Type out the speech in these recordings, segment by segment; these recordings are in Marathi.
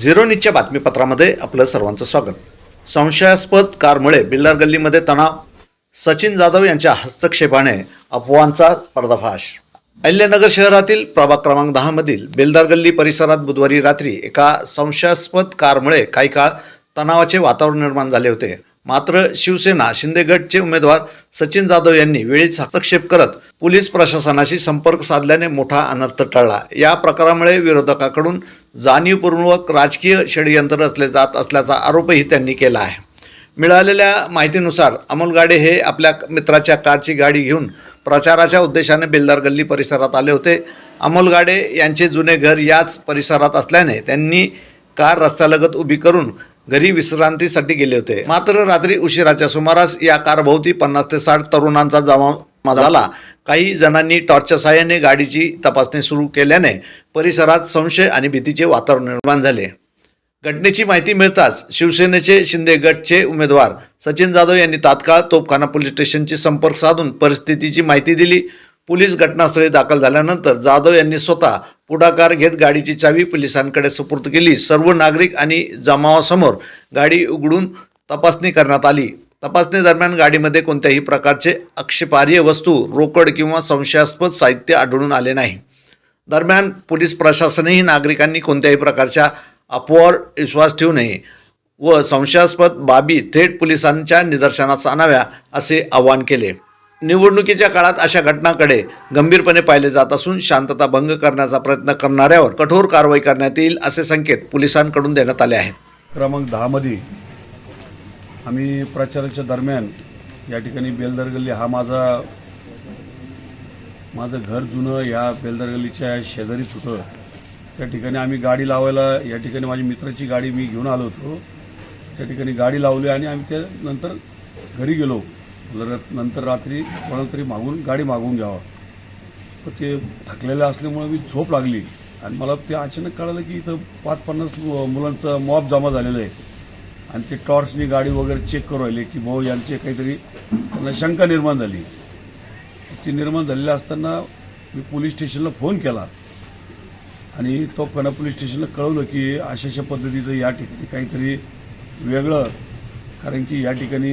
झिरो न्यूजच्या बातमीपत्रामध्ये आपलं सर्वांचं स्वागत. संशयास्पद कारमुळे बिल्डर गल्लीमध्ये तणाव. सचिन जाधव यांच्या हस्तक्षेपाने अफवांचा पर्दाफाश. अहिल्यानगर शहरातील प्रभाग क्रमांक दहामधील बेलदार गल्ली परिसरात बुधवारी रात्री एका संशयास्पद कारमुळे काही काळ तणावाचे वातावरण निर्माण झाले होते. मात्र शिवसेना शिंदे गटचे उमेदवार सचिन जाधव यांनी वेळीच हस्तक्षेप करत पोलीस प्रशासनाशी संपर्क साधल्याने मोठा अनर्थ टळला. या प्रकारामुळे विरोधकाकडून जाणीवपूर्वक राजकीय षडयंत्र असले जात असल्याचा आरोपही त्यांनी केला आहे. मिळालेल्या माहितीनुसार अमोल गाडे हे आपल्या मित्राच्या कारची गाडी घेऊन प्रचाराच्या उद्देशाने बेलदार गल्ली परिसरात आले होते. अमोल गाडे यांचे जुने घर याच परिसरात असल्याने त्यांनी कार रस्त्यालगत उभी करून घरी विश्रांतीसाठी गेले होते. मात्र रात्री उशिराच्या सुमारास या कारभोवती पन्नास ते साठ तरुणांचा जमा झाला. काही जणांनी टॉर्चच्या साहाय्याने गाडीची तपासणी सुरू केल्याने परिसरात संशय आणि भीतीचे वातावरण निर्माण झाले. घटनेची माहिती मिळताच शिवसेनेचे शिंदे गटचे उमेदवार सचिन जाधव यांनी तात्काळ तोपखाना पोलीस स्टेशनशी संपर्क साधून परिस्थितीची माहिती दिली. पोलीस घटनास्थळी दाखल झाल्यानंतर जाधव यांनी स्वतः पुढाकार घेत गाडीची चावी पोलिसांकडे सुपूर्द केली. सर्व नागरिक आणि जमावासमोर गाडी उघडून तपासणी करण्यात आली. तपासणीदरम्यान गाडीमध्ये कोणत्याही प्रकारचे आक्षेपार्ह वस्तू रोकड किंवा संशयास्पद साहित्य आढळून आले नाही. दरम्यान पोलीस प्रशासनही नागरिकांनी कोणत्याही प्रकारच्या अफवावर विश्वास ठेवू नये व संशयास्पद बाबी थेट पोलिसांच्या निदर्शनास आणाव्या असे आवाहन केले. निवडणुकीच्या काळात अशा घटनांकडे गंभीरपणे पाहिले जात असून शांतता भंग करण्याचा प्रयत्न करणाऱ्यावर कठोर कारवाई करण्यात येईल असे संकेत पोलिसांकडून देण्यात आले आहेत. क्रमांक दहामध्ये आम्ही प्रचाराच्या दरम्यान या ठिकाणी बेलदार गल्ली हा माझा माझं घर जुनं या बेलदार गल्लीच्या शेजारीच होतं. त्या ठिकाणी आम्ही गाडी लावायला या ठिकाणी माझी मित्राची गाडी मी घेऊन आलो होतो. त्या ठिकाणी गाडी लावली आणि आम्ही त्या नंतर घरी गेलो. नंतर रात्री कोणातरी तरी मागून गाडी मागवून घ्यावं. तर ते थकलेलं असल्यामुळे मी झोप लागली. आणि मला ते अचानक कळालं की इथं पाच पन्नास मु- मुलांचं मॉब जमा झालेलं आहे. आणि ते टॉर्चनी गाडी वगैरे चेक करू राहिले की भाऊ यांचे काहीतरी त्यांना शंका निर्माण झाली. ती निर्माण झालेली असताना मी पोलीस स्टेशनला फोन केला. आणि तो कणा पोलीस स्टेशनला कळवलं की अशा अशा पद्धतीचं या ठिकाणी काहीतरी वेगळं कारण की या ठिकाणी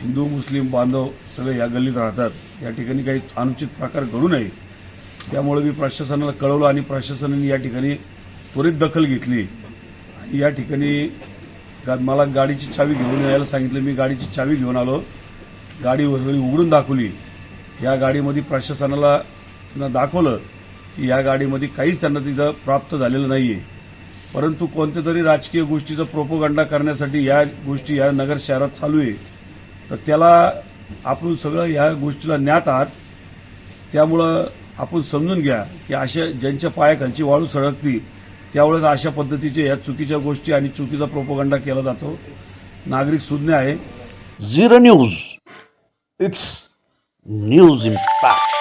हिंदू मुस्लिम बांधव सगळे या गल्लीत राहतात. या ठिकाणी काही अनुचित प्रकार घडू नये. त्यामुळे मी प्रशासनाला कळवलं आणि प्रशासनाने या ठिकाणी त्वरित दखल घेतली. आणि या ठिकाणी गा मला गाडीची चावी घेऊन यायला सांगितलं. मी गाडीची चावी घेऊन आलो. गाडी सगळी उघडून दाखवली. या गाडीमध्ये प्रशासनाला त्यांना दाखवलं की या गाडीमध्ये काहीच त्यांना तिथं प्राप्त झालेलं नाही आहे परंतु कोणत्या तरी राजकीय गोष्टीचा प्रोपोगंडा करण्यासाठी या गोष्टी या नगर शहरात चालू आहे. तर त्याला आपण सगळं या गोष्टीला ज्ञात आहात. त्यामुळं आपण समजून घ्या की अशा ज्यांच्या पायाखालची वाळू सळकती त्यावेळेस अशा पद्धतीचे या चुकीच्या गोष्टी आणि चुकीचा प्रोपोगंडा केला जातो. नागरिक सुज्ञ आहे. Zero news. It's news impact.